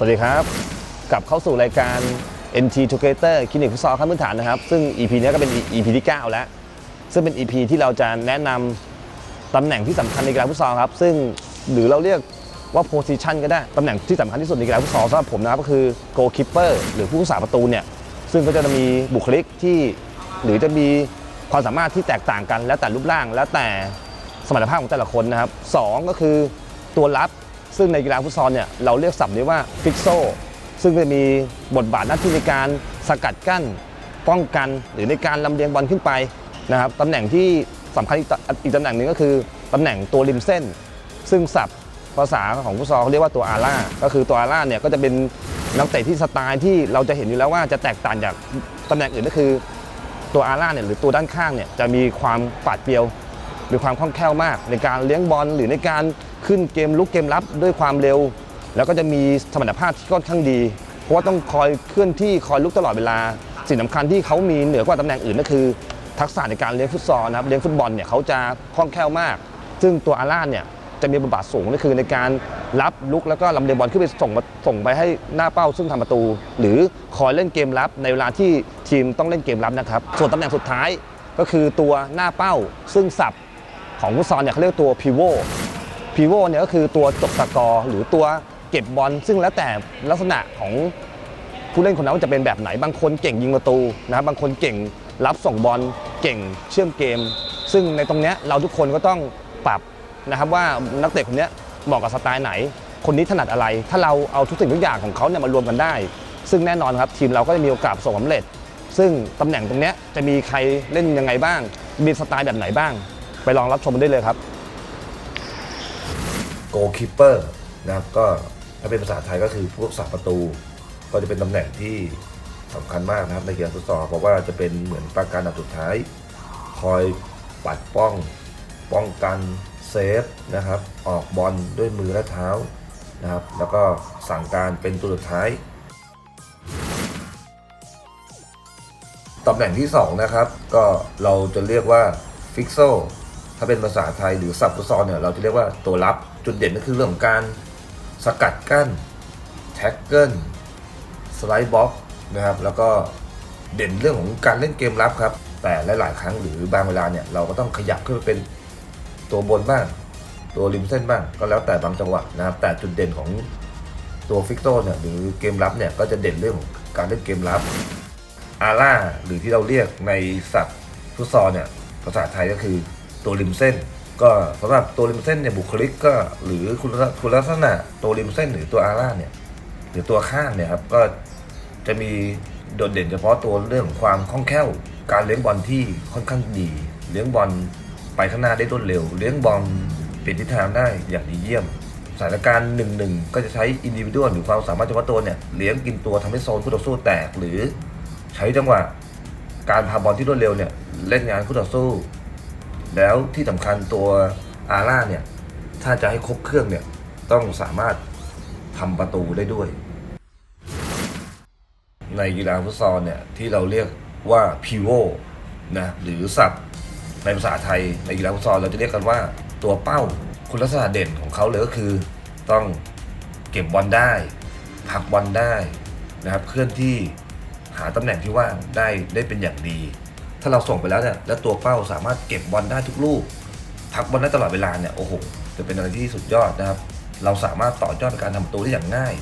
สวัสดีครับ กลับเข้าสู่รายการ NT Together คลินิกฟุตซอลขั้นพื้นฐานนะครับ ซึ่ง EP นี้ก็เป็น EP ที่ 9 แล้ว ซึ่งเป็น EP ที่เราจะแนะนำตำแหน่งที่สำคัญในกีฬาฟุตซอลครับ ซึ่งหรือเราเรียกว่า position ก็ได้ตำแหน่งที่สำคัญที่สุดในกีฬาฟุตซอลสำหรับผมนะครับก็คือ goalkeeper หรือผู้รักษาประตูเนี่ยซึ่งก็จะมีบุคลิกที่หรือจะมีความสามารถที่แตกต่างกัน แล้วแต่รูปร่างแล้วแต่สมรรถภาพของแต่ละคนนะครับสองก็คือตัวรับ ซึ่งในกีฬาฟุตซอลเนี่ยเราเรียกศัพท์นี้ว่าฟิกโซซึ่งจะมีบทบาทหน้าที่ในการสกัดกั้นป้องกันหรือในการลำเลียงบอลขึ้นไปนะครับตำแหน่งที่สำคัญอีกตอีกตำแหน่งหนึ่งก็คือตำแหน่งตัวริมเส้น ซึ่งศัพท์ภาษาของฟุตซอลเขาเรียกว่าตัวอาร่าก็คือตัวอาร่าเนี่ยก็จะเป็นนักเตะที่สไตล์ที่เราจะเห็นอยู่แล้วว่าจะแตกต่างจากตำแหน่งอื่นก็คือตัวอาร่าเนี่ยหรือตัวด้านข้างเนี่ยจะมีความปาดเปรียว มีความคล่องแคล่วมาก ในการเลี้ยงบอลหรือในการ ขึ้นเกมลุกเกมรับด้วยความเร็ว แล้วก็จะมีสมรรถภาพที่ค่อนข้างดี เพราะว่าต้องคอยเคลื่อนที่คอยลุกตลอดเวลา สิ่งสำคัญที่เขามีเหนือกว่าตำแหน่งอื่นก็คือ ทักษะในการเลี้ยงฟุตซอลนะครับเลี้ยงฟุตบอลเนี่ยเขาจะคล่องแคล่วมาก ซึ่งตัวอาร่าเนี่ยจะมีบทบาทสูงก็คือในการรับลุกแล้วก็ลำเลียงบอลขึ้นไปส่งมาส่งไปให้หน้าเป้าซึ่งทำประตู หรือคอยเล่นเกมรับในเวลาที่ทีมต้องเล่นเกมรับนะครับ ส่วนตำแหน่งสุดท้ายก็คือตัวหน้าเป้าซึ่งสับของฟุตซอลเนี่ยเขาเรียกตัวพิโว พิโวเนี่ยก็คือตัวจบสกอร์หรือตัวเก็บบอลซึ่งแล้วแต่ลักษณะของผู้เล่นคนนั้นว่าจะเป็นแบบไหน บางคนเก่งยิงประตูนะครับบางคนเก่งรับส่งบอลเก่งเชื่อมเกม ซึ่งในตรงเนี้ยเราทุกคนก็ต้องปรับนะครับว่านักเตะคนเนี้ยเหมาะกับสไตล์ไหน คนนี้ถนัดอะไร ถ้าเราเอาทุกสิ่งทุกอย่างของเขาเนี่ยมารวมกันได้ ซึ่งแน่นอนครับทีมเราก็จะมีโอกาสประสบความสำเร็จ ซึ่งตำแหน่งตรงเนี้ยจะมีใครเล่นยังไงบ้าง มีสไตล์แบบไหนบ้าง ไปลองรับชมกันได้เลยครับ คิปเปอร์นะครับก็ถ้าเป็นภาษาไทยก็คือผู้รักษาประตู ก็จะเป็นตำแหน่งที่สำคัญมากนะครับในเกีฬาฟุตซอลเพราะว่าจะเป็นเหมือนปราการอันดับสุดท้าย คอยปัดป้องป้องกันเซฟนะครับออกบอลด้วยมือและเท้านะครับแล้วก็สั่งการเป็นตัวสุดท้ายตำแหน่งที่ 2 นะครับ ก็เราจะเรียกว่าฟิกโซ ถ้าเป็นภาษาไทยหรือสับฟุตซอลเนี่ยเราจะเรียกว่าตัวรับจุดเด่นก็คือเรื่องของการสกัดกั้นแท็กเกิลสไลด์บ็อกนะครับแล้วก็เด่นเรื่องของการเล่นเกมรับครับ แต่หลาย ๆ ครั้งหรือบางเวลาเนี่ยเราก็ต้องขยับขึ้นไปเป็นตัวบนบ้าง ตัวริมเส้นบ้างก็แล้วแต่บางจังหวะนะครับ แต่จุดเด่นของตัวฟิกโซเนี่ยหรือเกมรับเนี่ยก็จะเด่นเรื่องของการเล่นเกมรับอาร่าหรือที่เราเรียกในศัพท์ฟุตซอลเนี่ยภาษาไทยก็คือ ตัวริมเส้น ก็สำหรับตัวริมเส้นเนี่ยบุคลิกก็หรือคุณลักษคุณลักษณะตัวริมเส้นหรือตัวอาร่าเนี่ยหรือตัวข้างเนี่ยครับก็จะมีโดดเด่นเฉพาะตัวเรื่องความคล่องแคล่ว การเลี้ยงบอลที่ค่อนข้างดี เลี้ยงบอลไปข้างหน้าได้รวดเร็ว เลี้ยงบอลเปลี่ยนทิศทางได้อย่างดีเยี่ยมสถานการณ์หนึ่งหนึ่งก็จะใช้อินดิวิ u a l หรือความสามารถเฉพาะตัวเนี่ยเลี้ยงกินตัวทำให้โซนคู่ต่อสู้แตก หรือใช้จังหวะการพาบอลที่รวดเร็วเนี่ยเล่นงานคู่ต่อสู้ แล้วที่สำคัญตัวอาร่าเนี่ย ถ้าจะให้ครบเครื่องเนี่ย ต้องสามารถทำประตูได้ด้วย ในกีฬาฟุตซอลเนี่ย ที่เราเรียกว่าพิโวนะหรือศัพท์ในภาษาไทยในกีฬาฟุตซอลเราจะเรียกกันว่าตัวเป้าคุณลักษณะเด่นของเขาเลยก็คือ ต้องเก็บบอลได้ผักบอลได้นะครับเคลื่อนที่หาตำแหน่งที่ว่างได้ได้เป็นอย่างดี ถ้าเราส่งไปแล้วเนี่ยแล้วตัวเป้าสามารถเก็บบอลได้ทุกลูกพักบอลได้ตลอดเวลาเนี่ยโอ้โหจะเป็นอะไรที่สุดยอดนะครับ เราสามารถต่อยอดการทำประตูได้อย่างง่าย